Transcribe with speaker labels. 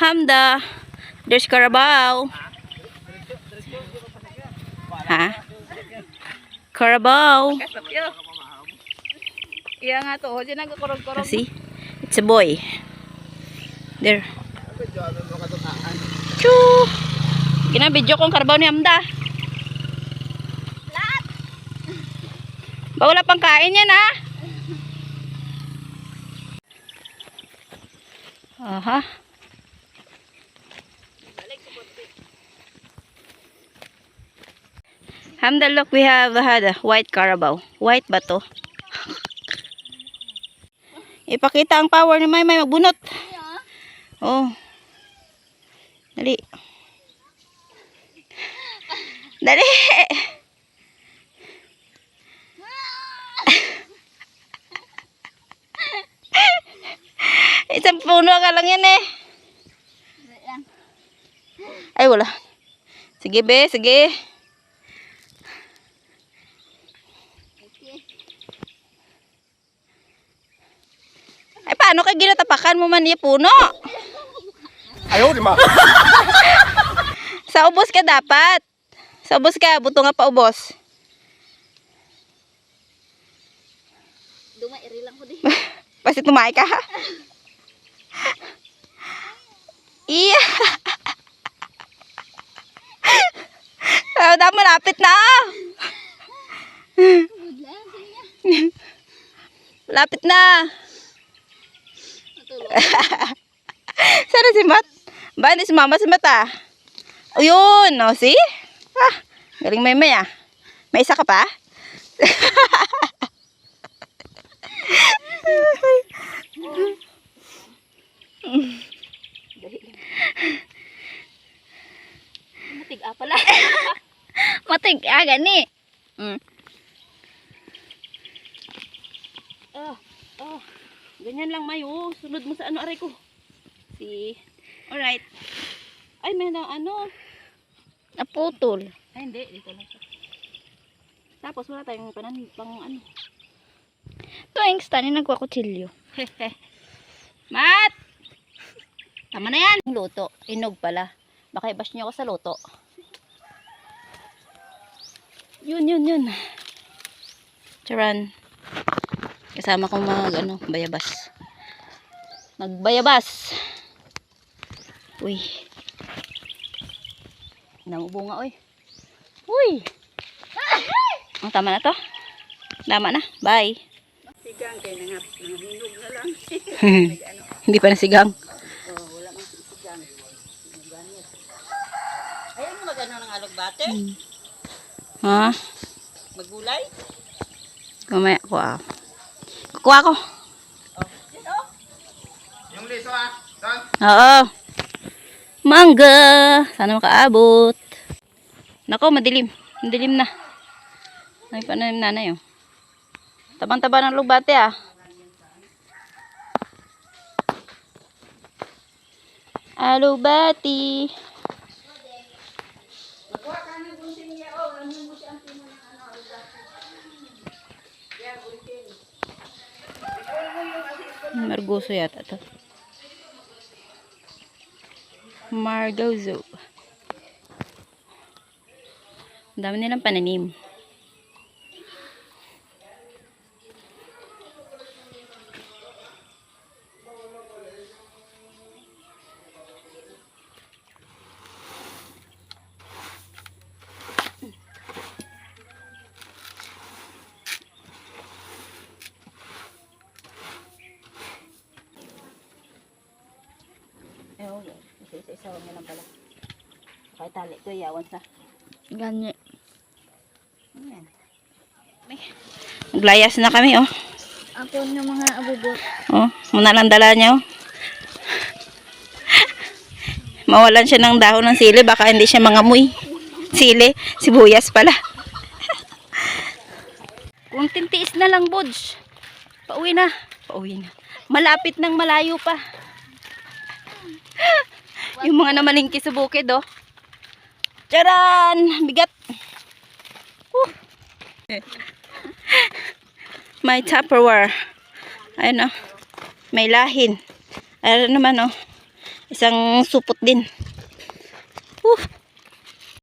Speaker 1: Hamda. There's Carabao. Ha? Carabao.
Speaker 2: Iya nga to, ho dyan nagkakurog-kurog.
Speaker 1: See? It's a boy. There. Choo! Ginabidyo kong Carabao ni Hamda.
Speaker 2: Lahat!
Speaker 1: Bawala pang kain yan ha. Aha. Hamda, look, we have had a white carabao. White ba to? Ipakita ang power ni Maymay magbunot. Oh. Dali. Dali. Isang puno ka lang yan eh. Ay, wala. Sige, be. Sige. Ay, paano ka ginatapakan mo man yung puno?
Speaker 3: Ayaw, di ma.
Speaker 1: Sa ubos ka dapat. Sa ubos ka, buto nga pa ubos.
Speaker 2: Duma, iri lang ko di.
Speaker 1: Pasti tumahay ka ha. Iya. Ah, dapat malapit na. Malapit na. Sana si Mat? Ba, hindi si Mama si Mata. O yun, o, see? Ah, galing may may ah. May isa ka pa?
Speaker 2: Matig-a pala.
Speaker 1: Matig, ah, gani. Mm. Oh, oh. Ganyan lang, Mayo. Sunod mo sa ano, aray ko. Si. Alright. Ay, may na ano. Naputol. Ay, hindi. Dito lang. Tapos wala tayong panan, pang ano.
Speaker 2: Tuwing stani nagkakutsilyo.
Speaker 1: Mat! Tama na yan. Luto. Inog pala. Baka i-bash niyo ako sa luto. Yun, yun, yun. Charan. Kasama kong mag, ano, bayabas. Magbayabas. Uy. Namubunga, oy. Uy! Ang tama na to. Tama na. Bye.
Speaker 2: Sigang kay nangap, nangahinog na lang.
Speaker 1: Hindi pa nasigang.
Speaker 2: oh, wala man sigang. Ayaw mo magano ng alugbate?
Speaker 1: Ha?
Speaker 2: Magulay?
Speaker 1: Kumaya ko ah. Kukuha ko.
Speaker 3: Yung liso ah.
Speaker 1: Oo. Mangga. Sana makaabot. Nako, madilim. Madilim na. Ay, yung nanay oh. Tabang-taba ng lubate ah. Alubati. Margoso yata to. Margoso. Ang dami nilang pananim. Eh, oh, isa-isa mo lang pala. Kahit tali ko, yawan sa.
Speaker 2: Ganyan.
Speaker 1: Ayan. Naglayas na kami, oh.
Speaker 2: Ako ng mga abubot.
Speaker 1: Oh, muna lang dala niya, oh. Mawalan siya ng dahon ng sili, baka hindi siya mangamoy. Sili, sibuyas pala. Kung tintiis na lang, Bodge. Pauwi na. Pauwi na. Malapit ng malayo pa. Yung mga namalingki sa bukid, oh. Charan! Bigat! Whew. May Tupperware. Ayun, oh. May lahin. Ayun naman, oh. Isang supot din.